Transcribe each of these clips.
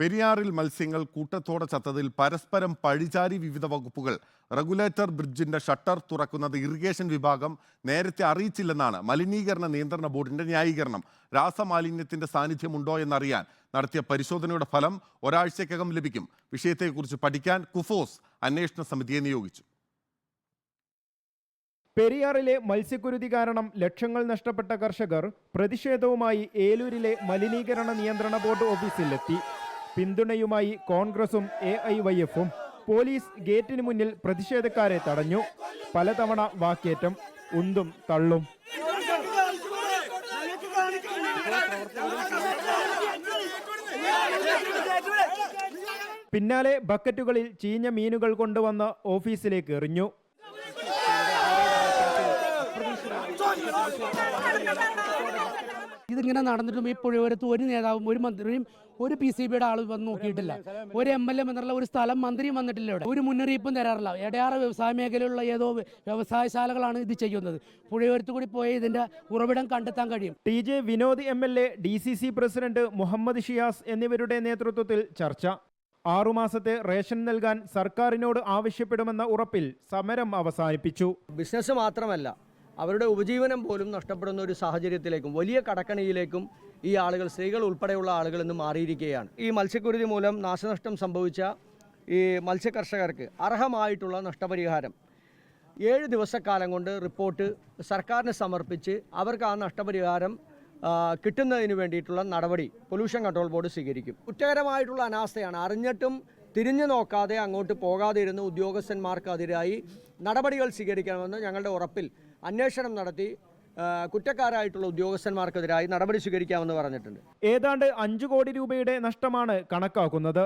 പെരിയാറിൽ മത്സ്യങ്ങൾ കൂട്ടത്തോടെ ചത്തതിൽ പരസ്പരം പഴിചാരി വിവിധ വകുപ്പുകൾ. റെഗുലേറ്റർ ബ്രിഡ്ജിന്റെ ഷട്ടർ തുറക്കുന്നത് ഇറിഗേഷൻ വിഭാഗം നേരത്തെ അറിയിച്ചില്ലെന്നാണ് മലിനീകരണ നിയന്ത്രണ ബോർഡിന്റെ ന്യായീകരണം. രാസമാലിന്യത്തിന്റെ സാന്നിധ്യമുണ്ടോ എന്നറിയാൻ നടത്തിയ പരിശോധനയുടെ ഫലം ഒരാഴ്ചക്കകം ലഭിക്കും. വിഷയത്തെക്കുറിച്ച് പഠിക്കാൻ കുഫോസ് അന്വേഷണ സമിതിയെ നിയോഗിച്ചു. പെരിയാറിലെ മത്സ്യക്കുരുതി കാരണം ലക്ഷങ്ങൾ നഷ്ടപ്പെട്ട കർഷകർ പ്രതിഷേധവുമായി ഏലൂരിലെ മലിനീകരണ നിയന്ത്രണ ബോർഡ് ഓഫീസിലെത്തി. പിന്തുണയുമായി കോൺഗ്രസും എ ഐ വൈ എഫും പോലീസ് ഗേറ്റിന് മുന്നിൽ പ്രതിഷേധക്കാരെ തടഞ്ഞു. പലതവണ വാക്കേറ്റം ഉന്തും തള്ളും. പിന്നാലെ ബക്കറ്റുകളിൽ ചീഞ്ഞ മീനുകൾ കൊണ്ടുവന്ന് ഓഫീസിലേക്ക് എറിഞ്ഞു. ഇതിങ്ങനെ നടന്നിട്ടും ഈ പുഴയോരത്ത് ഒരു നേതാവും ഒരു മന്ത്രിയും ഒരു പി സി ബിയുടെ ആൾ വന്ന് നോക്കിയിട്ടില്ല. ഒരു എം എൽ എ എന്നുള്ള ഒരു സ്ഥലം മന്ത്രിയും വന്നിട്ടില്ല ഇവിടെ. ഒരു മുന്നറിയിപ്പും തരാറില്ല. എടയാറ വ്യവസായ മേഖലയിലുള്ള ഏതോ വ്യവസായശാലകളാണ് ഇത് ചെയ്യുന്നത്. പുഴയോരത്ത് കൂടി പോയി ഇതിന്റെ ഉറവിടം കണ്ടെത്താൻ കഴിയും. T J Vinod M L A D C C president Muhammad Shiyas എന്നിവരുടെ നേതൃത്വത്തിൽ ചർച്ച. ആറുമാസത്തെ റേഷൻ നൽകാൻ സർക്കാരിനോട് ആവശ്യപ്പെടുമെന്ന ഉറപ്പിൽ സമരം അവസാനിപ്പിച്ചു. ബിസിനസ് മാത്രമല്ല അവരുടെ ഉപജീവനം പോലും നഷ്ടപ്പെടുന്ന ഒരു സാഹചര്യത്തിലേക്കും വലിയ കടക്കണിയിലേക്കും ഈ ആളുകൾ സ്ത്രീകൾ ഉൾപ്പെടെയുള്ള ആളുകൾ ഇന്ന് മാറിയിരിക്കുകയാണ്. ഈ മത്സ്യക്കുരുതി മൂലം നാശനഷ്ടം സംഭവിച്ച ഈ മത്സ്യകർഷകർക്ക് അർഹമായിട്ടുള്ള നഷ്ടപരിഹാരം. ഏഴ് ദിവസക്കാലം കൊണ്ട് റിപ്പോർട്ട് സർക്കാരിന് സമർപ്പിച്ച് അവർക്ക് ആ നഷ്ടപരിഹാരം കിട്ടുന്നതിന് വേണ്ടിയിട്ടുള്ള നടപടി പൊല്യൂഷൻ കൺട്രോൾ ബോർഡ് സ്വീകരിക്കും. കുറ്റകരമായിട്ടുള്ള അനാസ്ഥയാണ്. അറിഞ്ഞിട്ടും തിരിഞ്ഞു നോക്കാതെ അങ്ങോട്ട് പോകാതെ ഇരുന്ന ഉദ്യോഗസ്ഥന്മാർക്കെതിരായി നടപടികൾ സ്വീകരിക്കണമെന്ന് ഞങ്ങളുടെ ഉറപ്പിൽ അന്വേഷണം നടത്തി കുറ്റക്കാരായിട്ടുള്ള ഉദ്യോഗസ്ഥന്മാർക്കെതിരായി നടപടി സ്വീകരിക്കാമെന്ന് പറഞ്ഞിട്ടുണ്ട്. ഏതാണ്ട് അഞ്ചു കോടി രൂപയുടെ നഷ്ടമാണ് കണക്കാക്കുന്നത്.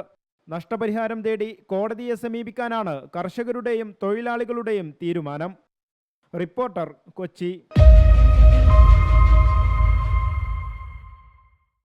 നഷ്ടപരിഹാരം തേടി കോടതിയെ സമീപിക്കാനാണ് കർഷകരുടെയും തൊഴിലാളികളുടെയും തീരുമാനം. റിപ്പോർട്ടർ കൊച്ചി.